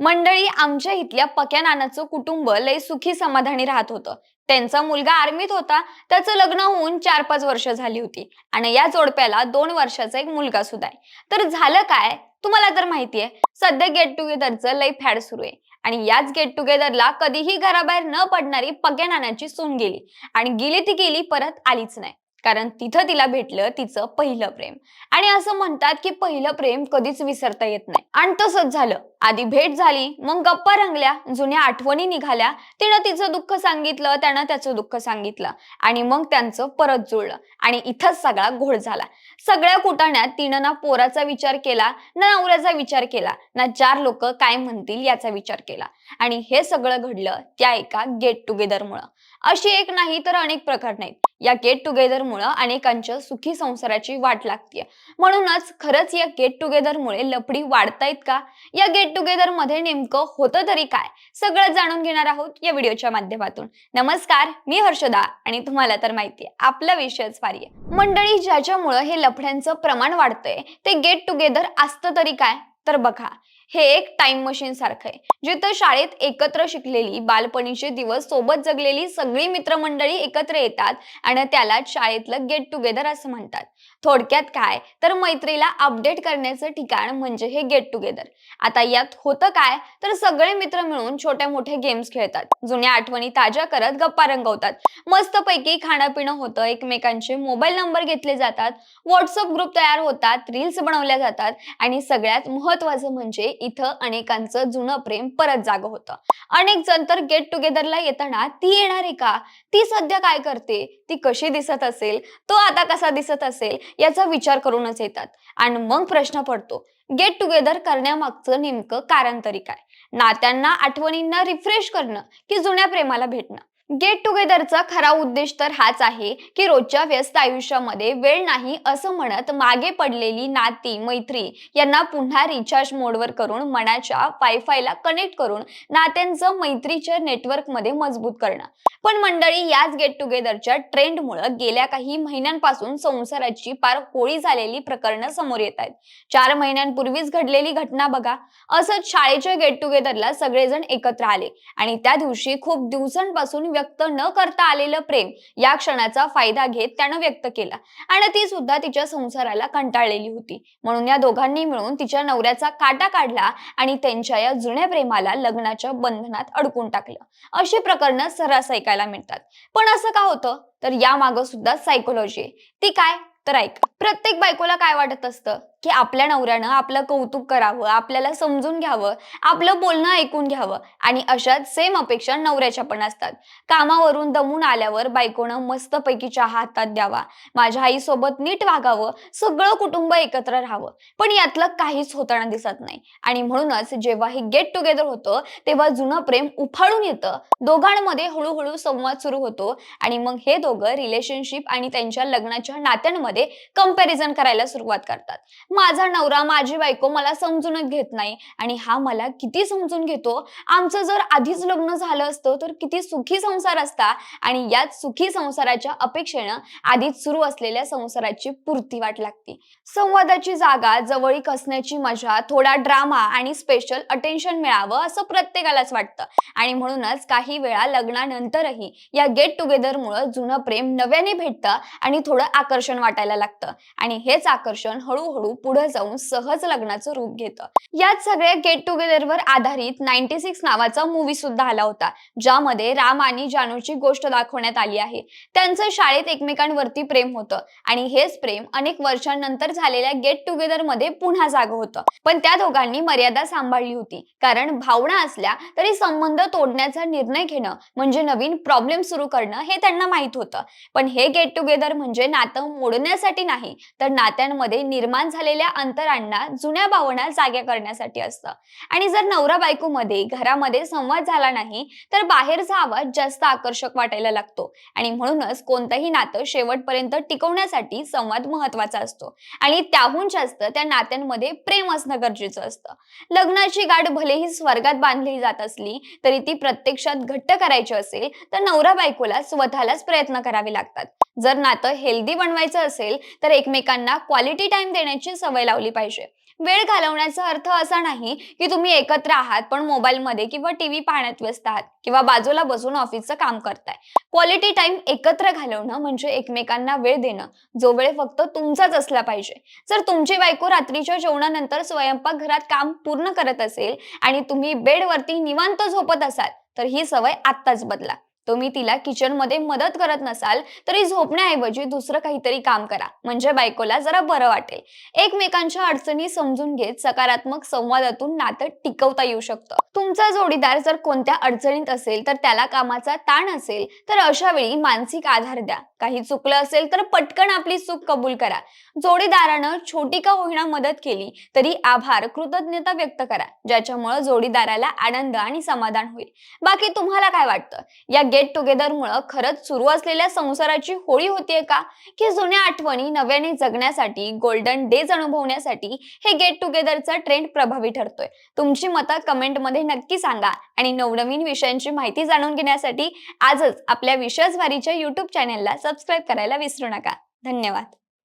मंडळी आमच्या इथल्या पक्या नानाचं कुटुंब लय सुखी समाधानी राहत होतं. त्यांचा मुलगा आर्मीत होता. त्याचं लग्न होऊन चार पाच वर्ष झाली होती. आणि या जोडप्याला दोन वर्षाचा एक मुलगा सुद्धा आहे. तर झालं काय? तुम्हाला तर माहितीये सध्या गेट टुगेदरचं लय फॅड सुरू आहे. आणि याच गेट टुगेदरला कधीही घराबाहेर न पडणारी पक्या नानाची सून गेली. आणि गेली ती गेली परत आलीच नाही. कारण तिथं तिला भेटलं तिचं पहिलं प्रेम. आणि असं म्हणतात की पहिलं प्रेम कधीच विसरता येत नाही. आणि तसंच झालं. आधी भेट झाली मग गप्पा रंगल्या जुन्या आठवणी निघाल्या. तिनं तिचं दुःख सांगितलं त्यानं त्याचं दुःख सांगितलं. आणि मग त्यांचं परत जुळलं. आणि इथंच सगळा घोळ झाला. सगळ्या कुटाण्यात तिनं ना पोराचा विचार केला ना नवऱ्याचा विचार केला ना चार लोक काय म्हणतील याचा विचार केला. आणि हे सगळं घडलं त्या एका गेट टुगेदरमुळं अशी एक नाही तर अनेक प्रकार नाहीत. या गेट टुगेदर टुगेदरमुळं अनेकांच्या सुखी संसाराची वाट लागते म्हणूनच खरंच या गेट टुगेदरमुळे लपडी वाढतायत का? या गेट टुगेदरमध्ये नेमकं होतं तरी काय? सगळं जाणून घेणार आहोत या व्हिडिओच्या माध्यमातून. नमस्कार मी हर्षदा आणि तुम्हाला तर माहितीये आपला विषयच फारी मंडळी ज्याच्यामुळं हे लफड्यांचं प्रमाण वाढतंय ते गेट टुगेदर असतं तरी काय? तर बघा हे एक टाइम मशीन सारखं आहे. जिथं शाळेत एकत्र शिकलेली बालपणीचे दिवस सोबत जगलेली सगळी मित्रमंडळी एकत्र येतात आणि त्याला शाळेतलं गेट टुगेदर असं म्हणतात. थोडक्यात काय? तर मैत्रीला अपडेट करण्याचं ठिकाण म्हणजे हे गेट टुगेदर आता यात होतं काय? तर सगळे मित्र मिळून छोट्या मोठे गेम्स खेळतात. जुन्या आठवणी ताज्या करत गप्पा रंगवतात. मस्तपैकी खाणंपिणं होतं. एकमेकांचे मोबाईल नंबर घेतले जातात. व्हॉट्सअप ग्रुप तयार होतात. रील्स बनवल्या जातात. आणि सगळ्यात महत्वाचं म्हणजे इथं अनेकांचं जुनं प्रेम परत जाग होतं. अनेक जण तर गेट टुगेदरला येताना ती येणार आहे का? ती सध्या काय करते? ती कशी दिसत असेल? तो आता कसा दिसत असेल? याचा विचार करूनच येतात. आणि मग प्रश्न पडतो गेट टुगेदर करण्यामागचं नेमकं कारण तरी काय? नात्यांना आठवणींना रिफ्रेश करणं की जुन्या प्रेमाला भेटणं? गेट टुगेदरचा खरा उद्देश तर हाच आहे की रोजच्या व्यस्त आयुष्यामध्ये वेळ नाही असं म्हणत मागे पडलेली नाती मैत्री यांना पुन्हा रिचार्ज मोडवर करून मनाच्या वायफायला कनेक्ट करून नात्यांचं मैत्रीच्या नेटवर्कमध्ये मजबूत करणं. पण मंडळी याच गेट टुगेदरच्या ट्रेंडमुळे गेल्या काही महिन्यांपासून संसाराची पार होळी झालेली प्रकरणं समोर येत आहेत. चार महिन्यांपूर्वीच घडलेली घटना बघा. असंच शाळेच्या गेट टुगेदरला सगळेजण एकत्र आले आणि त्या दिवशी खूप दिवसांपासून व्यक्त न करता आलेलं प्रेम या क्षणाचा फायदा घेत त्यानं व्यक्त केला आणि ती सुद्धा तिच्या संसाराला कंटाळलेली होती. म्हणून या दोघांनी मिळून तिच्या नवऱ्याचा काटा काढला आणि त्यांच्या या जुन्या प्रेमाला लग्नाच्या बंधनात अडकून टाकलं. अशी प्रकरणं सर्रास ऐकायला मिळतात. पण असं का होतं? तर या मागं सुद्धा सायकोलॉजी ती काय? तर ऐक. प्रत्येक बायकोला काय वाटत असतं? की आपल्या नवऱ्यानं आपलं कौतुक करावं आपल्याला समजून घ्यावं आपलं बोलणं ऐकून घ्यावं आणि अशाच सेम अपेक्षा नवऱ्याच्या पण असतात. कामावरून दमून आल्यावर बायकोनं मस्तपैकी चहा हातात द्यावा माझ्या आईसोबत नीट वागावं सगळं कुटुंब एकत्र राहावं. पण यातलं काहीच होताना दिसत नाही. आणि म्हणूनच जेव्हा हे गेट टुगेदर होतं तेव्हा जुनं प्रेम उफाळून येतं. दोघांमध्ये हळूहळू संवाद सुरू होतो आणि मग हे दोघं रिलेशनशिप आणि त्यांच्या लग्नाच्या नात्यांमध्ये कंपॅरिझन करायला सुरुवात करतात. माझा नवरा माझी बायको मला समजूनच घेत नाही आणि हा मला किती समजून घेतो? आमचं जर आधीच लग्न झालं असतं तर किती सुखी संसार असता आणि याच सुखी संसाराच्या अपेक्षेनं आधीच सुरू असलेल्या संसाराची पूर्ती वाट लागते. संवादाची जागा जवळीक असण्याची मजा थोडा ड्रामा आणि स्पेशल अटेन्शन मिळावं असं प्रत्येकालाच वाटतं. आणि म्हणूनच काही वेळा लग्नानंतरही या गेट टुगेदरमुळं जुनं प्रेम नव्याने भेटतं आणि थोडं आकर्षण वाटायला लागतं. आणि हेच आकर्षण हळूहळू पुढे जाऊन सहज लग्नाचं रूप घेतं. याच सगळ्या गेट टुगेदरवर आधारित नाईन्टी सिक्स नावाचा मूवी सुद्धा आला होता ज्यामध्ये राम आणि जानूची गोष्ट दाखवण्यात आली आहे. त्यांचं शाळेत एकमेकांवरती प्रेम होतं आणि हेच प्रेम अनेक वर्षांनंतर झालेल्या गेट टुगेदरमध्ये पुन्हा जाग होतं. पण त्या दोघांनी मर्यादा सांभाळली होती कारण भावना असल्या तरी संबंध तोडण्याचा निर्णय घेणं म्हणजे नवीन प्रॉब्लेम सुरू करणं हे त्यांना माहीत होतं. पण हे गेट टुगेदर म्हणजे नातं मोडण्यासाठी नाही तर नात्यांमध्ये निर्माण झाले झालेल्या अंतरांना जुन्या भावना जाग्या करण्यासाठी असतं. आणि जर नवरा बायको मध्ये घरामध्ये संवाद झाला नाही तर बाहेरचा आवाज जास्त आकर्षक वाटायला लागतो. आणि म्हणूनच कोणतंही नातं शेवटपर्यंत टिकवण्यासाठी संवाद महत्त्वाचा असतो. आणि त्याहून जास्त त्या नात्यांमध्ये प्रेम असणं गरजेचं असतं. लग्नाची गाठ भलेही स्वर्गात बांधली जात असली तरी ती प्रत्यक्षात घट्ट करायची असेल तर नवरा बायकोला स्वतःलाच प्रयत्न करावे लागतात. जर नातं हेल्दी बनवायचं असेल तर एकमेकांना क्वालिटी टाइम देण्याची सवय लावली पाहिजे. वेळ घालवण्याचा अर्थ असा नाही की तुम्ही एकत्र आहात पण मोबाईलमध्ये किंवा टीव्ही पाहण्यात व्यस्त आहात किंवा बाजूला बसून ऑफिसचं काम करताय. क्वालिटी टाइम एकत्र घालवणं म्हणजे एकमेकांना वेळ देणं जो वेळ फक्त तुमचाच असला पाहिजे. जर तुमची बायको रात्रीच्या जेवणानंतर स्वयंपाकघरात काम पूर्ण करत असेल आणि तुम्ही बेडवरती निवांत झोपत असाल तर ही सवय आत्ताच बदला. तुम्ही तिला किचनमध्ये मदत करत नसाल तरी झोपण्याऐवजी दुसरं काहीतरी काम करा. म्हणजे बायकोला जरा बरं वाटेल. एकमेकांच्या अडचणी समजून घेत सकारात्मक संवादातून नातं टिकवता येऊ शकतं. तुमचा जोडीदार जर कोणत्या अडचणीत असेल तर त्याला कामाचा ताण असेल तर अशा वेळी मानसिक आधार द्या. काही चुकलं असेल तर पटकन आपली चूक कबूल करा. जोडीदारानं छोटी का होईना मदत केली तरी आभार कृतज्ञता व्यक्त करा ज्याच्यामुळे जोडीदाराला आनंद आणि समाधान होईल. बाकी तुम्हाला काय वाटतं? या गेट टुगेदर मुळे खरंच सुरू असलेल्या संसाराची होळी होतीये का? की जुन्या आठवणी नव्याने जगण्यासाठी गोल्डन डेज अनुभवण्यासाठी हे गेट टुगेदरचा ट्रेंड प्रभावी ठरतोय. तुमची मतं कमेंटमध्ये नक्की सांगा आणि नवनवीन विषयांची माहिती जाणून घेण्यासाठी आजच आपल्या विश्वासवारीच्या युट्यूब चॅनेलला सबस्क्राईब करायला विसरू नका. धन्यवाद.